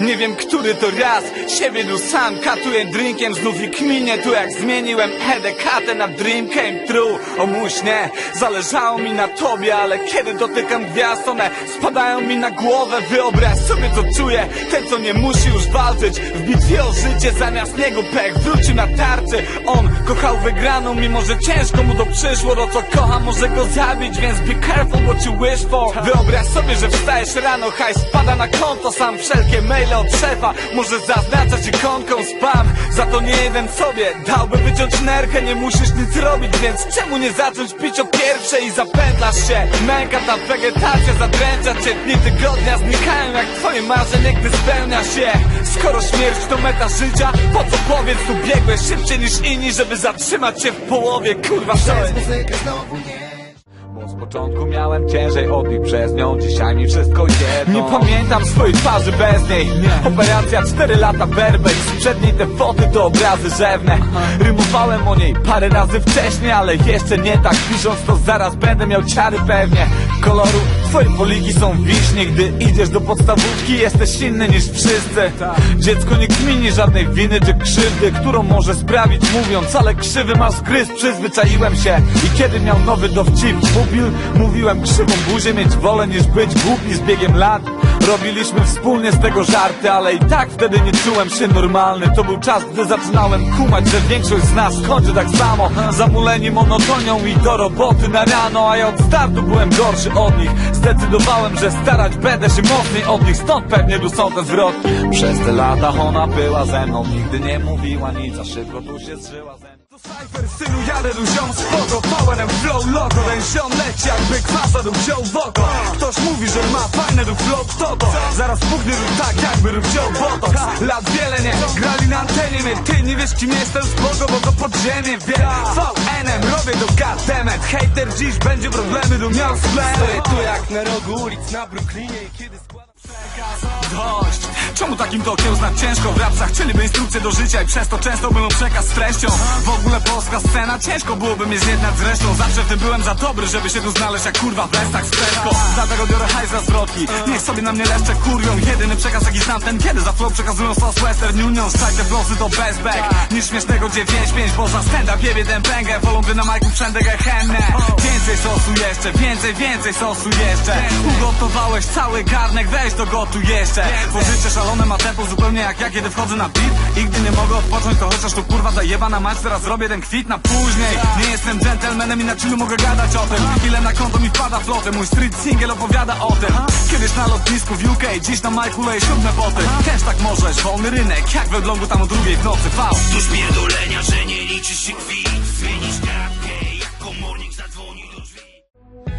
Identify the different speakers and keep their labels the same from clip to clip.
Speaker 1: Nie wiem, który to raz. Siebie tu sam katuję drinkiem Znów i kminie tu jak zmieniłem Hedekatę na dream came true O mój śnie, zależało mi na tobie Ale kiedy dotykam gwiazd One spadają mi na głowę. Wyobraź sobie co czuję. Ten co nie musi już walczyć. W bitwie o życie zamiast niego pech Wróci na tarczy. On kochał wygraną Mimo, że ciężko mu to przyszło. To co kocha może go zabić Więc be careful what you wish for. Wyobraź sobie, że wstajesz rano Hajs spada na konto Sam wszelkie maile od szefa Może zaznacza ci konką spam. Za to nie jeden sobie Dałby wyciąć nerkę Nie musisz nic robić Więc czemu nie zacząć pić o pierwszej? I zapętlasz się. Męka ta wegetacja zadręcza cię. Dni tygodnia znikają jak twoje marzenie Gdy spełnia się. Skoro śmierć to meta życia Po co powiedz tu biegłeś szybciej niż inni Żeby zatrzymać się w połowie Kurwa to jest
Speaker 2: muzykę znowu nie
Speaker 1: z początku miałem ciężej od nich przez nią Dzisiaj mi wszystko jedno. Nie pamiętam swojej twarzy bez niej. Operacja 4 lata werbek Sprzed niej te foty to obrazy rzewne. Rymowałem o niej parę razy wcześniej Ale jeszcze nie tak Pisząc to zaraz będę miał ciary pewnie Koloru. Twoje poliki są wiśnie Gdy idziesz do podstawówki Jesteś inny niż wszyscy. Dziecko nie kmini żadnej winy czy krzywdy Którą może sprawić mówiąc Ale krzywy masz gryz. Przyzwyczaiłem się I kiedy miał nowy dowcip Mówił, mówiłem krzywą buzię Mieć wolę niż być głupi z biegiem lat. Robiliśmy wspólnie z tego żarty Ale i tak wtedy nie czułem się normalny. To był czas, gdy zaczynałem kumać Że większość z nas kończy tak samo. Zamuleni monotonią i do roboty na rano A ja od startu byłem gorszy od nich. Zdecydowałem, że starać będę się mocniej od nich Stąd pewnie tu są te zwrotki Przez te lata ona była ze mną Nigdy nie mówiła nic, a szybko tu się zżyła ze mną to Cypher, synu, jadę tu ziom spoko and flow logo Ten ziom leci jakby kwasa tu wziął w oko. Ktoś mówi, że ma fajne tu flow, kto to? Zaraz puknie tu tak jakby tu wziął botox Lat wiele nie grali na antenie mnie Ty nie wiesz kim jestem spoko, bo to podziemie wie VNM robię to goddammit Hater dziś będzie problemy tu miał sklepy
Speaker 2: Tu jak na rogu ulic na Brooklynie I kiedy składam
Speaker 1: Dość! Czemu takim tokiem znać ciężko? W rapsach? Chcieliby instrukcje do życia i przez to często mylą przekaz z treścią. W ogóle polska scena ciężko byłoby mnie zjednać z resztą. Zawsze w tym byłem za dobry, żeby się tu znaleźć jak kurwa w lestach z freską. Dlatego biorę hajs za zwrotki Niech sobie na mnie leszcze kurią. Jedyny przekaz jaki znam ten kiedy za flow przekazują sos Western Union. Strike te flowsy to best back Niż śmiesznego 9-5 Bo za stand-up jebie ten pęgę. Wolą na majku wszędzie gehennę Więcej sosu jeszcze, więcej, więcej sosu jeszcze. Ugotowałeś cały garnek, weź do gotu jeszcze. Bo życie szalone ma tempo zupełnie jak ja kiedy wchodzę na beat. I gdy nie mogę odpocząć to chociaż tu kurwa zajeba na mać Teraz zrobię ten kwit na później. Nie jestem gentlemanem i na chillu mogę gadać o tym. Ile na konto mi wpada floty Mój street single opowiada o tym. Kiedyś na lotnisku w UK Dziś na majku leję siódme boty Też tak możesz, wolny rynek Jak we tam o drugiej w nocy. V
Speaker 3: Tu spierdolenia, że nie liczysz się kwit. Zmienisz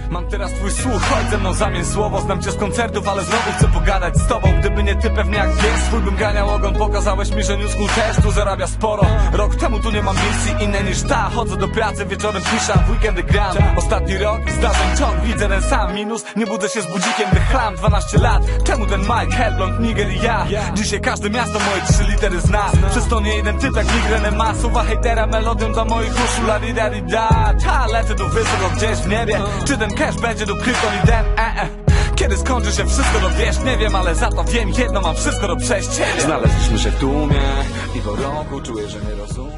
Speaker 1: Mam teraz twój słuch, chodź ze mną zamień słowo. Znam cię z koncertów, ale znowu chcę pogadać z tobą. Gdyby nie ty pewnie jak wiesz, swój bym ganiał ogon. Pokazałeś mi, że New School też tu zarabia sporo. Rok temu tu nie mam misji innej niż ta. Chodzę do pracy, wieczorem piszę, w weekendy gram. Ostatni rok, zdarzeń ciąg, widzę ten sam minus. Nie budzę się z budzikiem, gdy chlam 12 lat. Czemu ten Mike, Hellblond, Niger i ja? Dzisiaj każde miasto moje trzy litery zna. Przez to nie jeden typ jak migrenę ma Słowa hejtera melodią do moich uszu. La di da di da. Ta, lecę tu wysoko gdzieś w niebie. Czy ten cash będzie tu kryptonidem? E, e. Kiedy skończy się wszystko, to wiesz, nie wiem, ale za to wiem jedno, mam wszystko do przejścia Znaleźliśmy się w tłumie i po roku czuję, że nie rozumiesz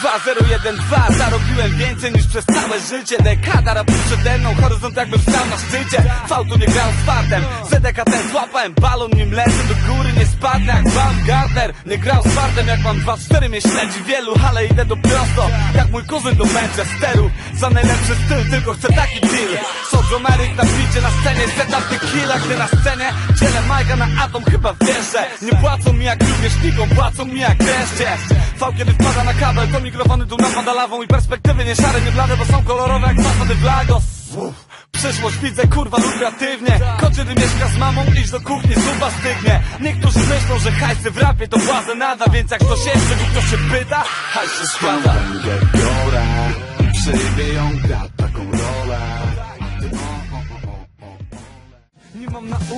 Speaker 1: 2012 zarobiłem więcej niż przez całe życie. Dekada rapu przede mną, horyzont jakbym stał na szczycie. Fałtu nie grał z fartem, ZDKT złapałem balon Nim lecę do góry, nie spadnę. Jak Van Gardner Nie grał z fartem, jak mam 2-4 mnie śledzi wielu Ale idę do prosto, jak mój kuzyn do Manchesteru Za najlepszy styl, tylko chcę taki deal. Sodzą Eryk na bicie, na scenie setup tequila Gdy na scenie dzielę Majka na atom, chyba wiesz, że Nie płacą mi jak rówieśnikom, płacą mi jak wreszcie. V kiedy wpada na kabel, to mikrofony tu napada lawą I perspektywy nie szare, nie blade, bo są kolorowe jak zasady w Lagos. Przyszłość widzę kurwa lukratywnie. Kiedy mieszka z mamą, idź do kuchni, zupa stygnie. Niektórzy myślą, że hajsy w rapie to błaze nada Więc jak ktoś jeszcze lub ktoś się pyta, hajs się składa
Speaker 4: i przyjmie ją gra taką rolę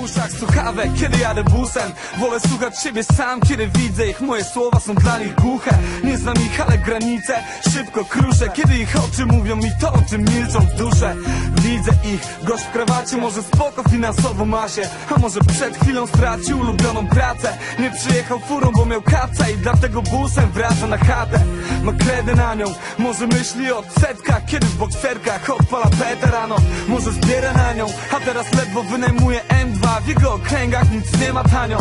Speaker 1: uszach słuchawek, kiedy jadę busem. Wolę słuchać siebie sam, kiedy widzę ich. Moje słowa są dla nich głuche. Nie znam ich, ale granice. Szybko kruszę Kiedy ich oczy mówią mi to, o czym milczą w duszę. Widzę ich, gość w krawacie Może spoko finansowo ma się. A może przed chwilą stracił ulubioną pracę. Nie przyjechał furą, bo miał kaca I dlatego busem wraca na chatę. Ma kredę na nią, może myśli o setkach Kiedy w bokserkach odpala petę rano. Może zbiera na nią, a teraz ledwo wynajmuje M2 W jego okręgach nic nie ma tanio.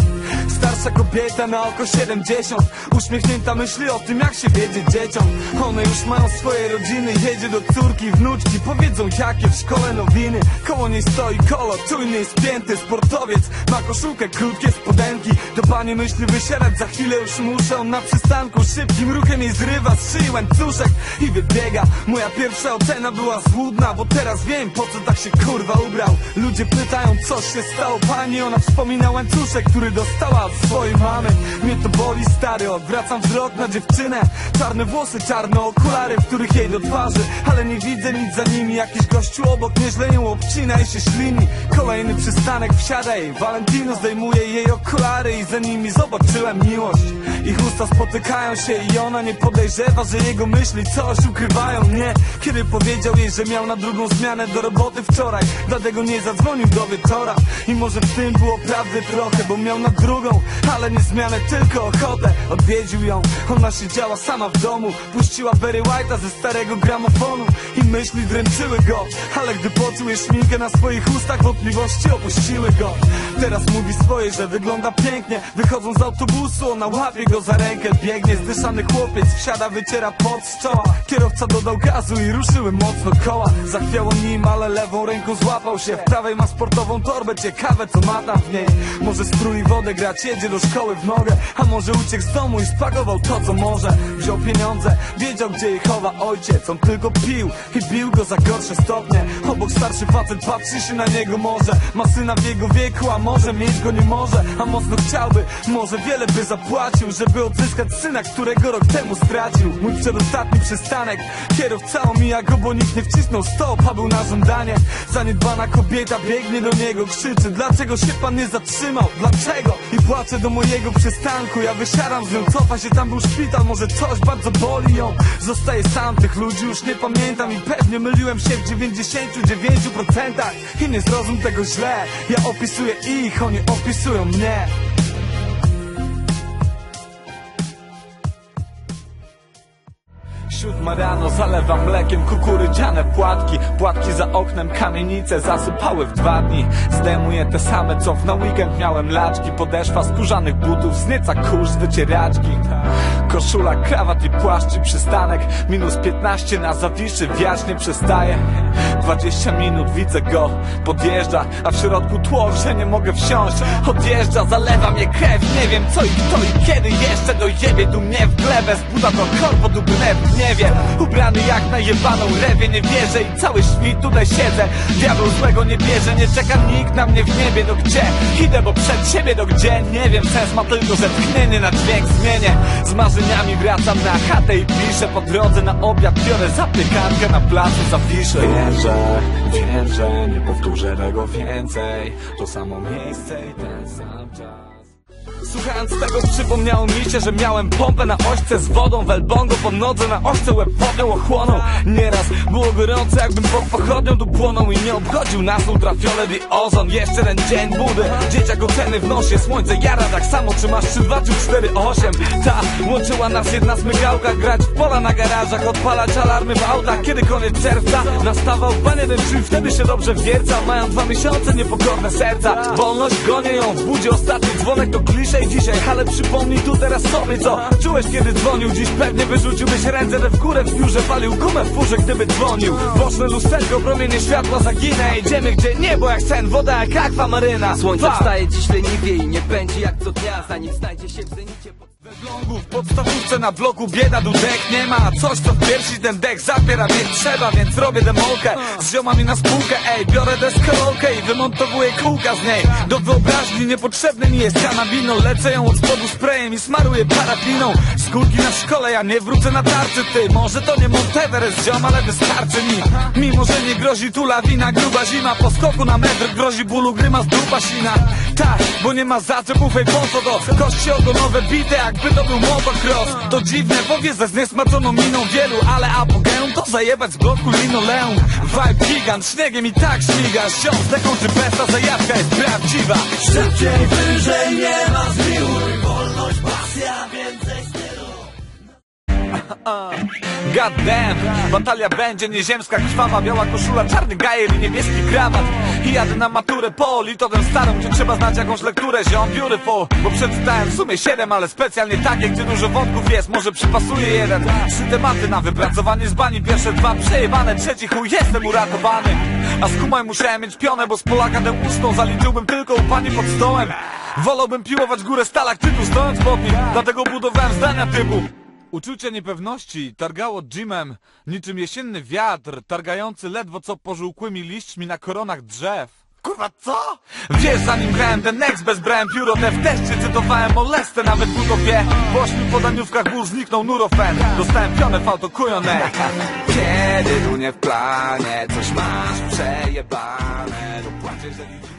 Speaker 1: Starsza kobieta na oko 70 Uśmiechnięta myśli o tym jak się wiedzie dzieciom. One już mają swoje rodziny Jedzie do córki, wnuczki. Powiedzą jakie w szkole nowiny. Koło niej stoi kolo, czujny i spięty sportowiec Ma koszulkę, krótkie spodenki. Do pani myśli wysiadać, za chwilę już muszę. On na przystanku szybkim ruchem jej zrywa. Z szyi łańcuszek I wybiega. Moja pierwsza ocena była złudna Bo teraz wiem po co tak się kurwa ubrał. Ludzie pytają co się stało pani Ona wspomina łańcuszek, który dostała od swojej mamy. Mnie to boli stary, odwracam wzrok na dziewczynę. Czarne włosy, czarne okulary, w których jej do twarzy. Ale nie widzę nic za nimi Jakiś gościu obok nieźle ją obcina i się ślini. Kolejny przystanek wsiada jej Valentino zdejmuje jej okulary I za nimi zobaczyłem miłość. Ich usta spotykają się i ona nie podejrzewa Że jego myśli coś ukrywają mnie. Kiedy powiedział jej, że miał na drugą zmianę do roboty wczoraj Dlatego nie zadzwonił do wieczora. I może w tym było prawdy trochę Bo miał na drugą, ale nie zmianę, tylko ochotę. Odwiedził ją, ona siedziała sama w domu Puściła Barry White'a ze starego gramofonu I myśli dręczyły go. Ale gdy poczuł jej szminkę na swoich ustach Wątpliwości opuściły go. Teraz mówi swoje, że wygląda pięknie. Wychodzą z autobusu, ona łapie go za rękę Biegnie. Zdyszany chłopiec, wsiada, wyciera pot z czoła. Kierowca dodał gazu i ruszyły mocno koła. Zachwiało nim, ale lewą ręką złapał się. W prawej ma sportową torbę, ciekawe co ma tam w niej. Może strój wodę grać, jedzie do szkoły w nogę A może uciekł z domu i spakował to co może. Wziął pieniądze, wiedział gdzie je chowa ojciec. On tylko pił i bił go za gorsze stopnie. Obok starszy facet patrzy się na niego może. Ma syna w jego wieku, a może mieć go nie może. A mocno chciałby, może wiele by zapłacił Żeby odzyskać syna, którego rok temu stracił. Mój przedostatni przystanek Kierowca omija go, bo nikt nie wcisnął. Stop A był na żądanie. Zaniedbana kobieta biegnie do niego Krzyczy, dlaczego się pan nie zatrzymał? Dlaczego? I płacze do mojego przystanku. Ja wysiadam z nią, cofa się, tam był szpital. Może coś bardzo boli ją. Zostaje sam, tych ludzi już nie pamiętam. I pewnie myliłem się w 99% I nie zrozum tego źle. Ja opisuję ich, oni opisują mnie Siódma rano zalewam mlekiem kukurydziane płatki. Płatki za oknem, kamienice zasypały w dwa dni. Zdejmuję te same co w na weekend. Miałem laczki Podeszwa skórzanych butów, znieca kurz wycieraczki Koszula, krawat i płaszcz i przystanek. Minus 15 na zawiszy, wiać nie przestaje. 20 minut widzę go, podjeżdża A w środku tło, że nie mogę wsiąść. Odjeżdża, zalewa mnie krew Nie wiem co i kto i kiedy jeszcze dojebie Tu mnie w glebę, z buda do korpo dubnę w gniewie. Ubrany jak na jebaną rewie Nie wierzę i cały świt tutaj siedzę. Diabeł złego nie bierze, nie czeka nikt na mnie w niebie No gdzie? Idę, bo przed siebie do gdzie? Nie wiem, sens ma tylko zetknienie na dźwięk zmienię. Z wracam na chatę i piszę. Po drodze na obiad biorę zapiekankę na placu zawiszę
Speaker 4: Wiem, że, wiem, że nie powtórzę tego więcej. To samo miejsce i ten sam czas
Speaker 1: Słuchając tego przypomniało mi się, że miałem pompę na ośce z wodą w elbongo po nodze na ośce łeb podnią ochłonął Nieraz było gorąco jakbym pod pochodnią tu płonął I nie obchodził nas ultrafiolet i ozon. Jeszcze ten dzień budy, dzieciak oceny w nosie Słońce jara tak samo, czy masz 3, 2 czy 4, 8 Ta łączyła nas jedna smykałka Grać w pola na garażach, odpalać alarmy w autach Kiedy koniec czerwca nastawał pan jeden drzwi Wtedy się dobrze wierca, mają dwa miesiące niepokorne serca Wolność gonię ją, w budzie. Ostatni dzwonek to klisze dzisiaj Ale przypomnij tu teraz sobie co Czułeś kiedy dzwonił, dziś pewnie wyrzuciłbyś ręce w górę w biurze Palił gumę w furze gdyby dzwonił. Boczne lusterko, promienie światła zaginę. Idziemy gdzie niebo jak sen, woda jak akwa maryna.
Speaker 5: Słońce wstaje dziś leniwie i nie będzie jak co dnia Zanim znajdzie się w zenicie pod...
Speaker 1: W podstawówce na bloku bieda dudek. Nie ma Coś co w piersi ten dek zapiera więc trzeba Więc robię demolkę. Z ziomami na spółkę Ej, biorę deskorolkę i wymontowuję kółka z niej. Do wyobraźni niepotrzebny mi jest kanabino. Lecę ją od spodu sprayem i smaruję parafiną. Skórki na szkole, ja nie wrócę na tarczy. Ty, może to nie Monteverest ziom, ale wystarczy mi. Mimo, że nie grozi tu lawina, gruba zima. Po skoku na metr grozi bólu, gryma z dupa sina. Tak, bo nie ma zaczepów, ej po co to? Kości ogonowe bite, jakby to był motocross To dziwne, powie ze zniesmaconą miną wielu Ale apogeum to zajebać z bloku linoleum. Vibe gigant, śniegiem i tak śmiga Ziom z deką czy besta, zajawka jest prawdziwa.
Speaker 3: Szybciej, wyżej, nie ma zmiłuj
Speaker 1: God damn, batalia będzie nieziemska, krwawa, biała koszula, czarny gajer i niebieski krawat. I jadę na maturę po litowem starą, gdzie trzeba znać jakąś lekturę, ziom beautiful Bo przeczytałem w sumie siedem, ale specjalnie takie, gdzie dużo wątków jest, może przypasuje jeden. Trzy tematy na wypracowanie z bani, pierwsze dwa przejebane, trzeci chuj, jestem uratowany. A z kumaj musiałem mieć pionę, bo z Polaka tę ustną zaliczyłbym tylko u pani pod stołem. Wolałbym piłować górę stalaktytu, stojąc pod nim, dlatego budowałem zdania typu Uczucie niepewności targało Jimem, niczym jesienny wiatr, targający ledwo co pożółkłymi liśćmi na koronach drzew. Kurwa, co? Wiesz, zanim grałem ten next bez brałem pióro, te w teście cytowałem molestę, nawet Budo wie. Po ośmiu podaniówkach ból zniknął Nurofen, dostałem pionę w autokujonej. Kiedy tu nie w planie, coś masz przejebane, to że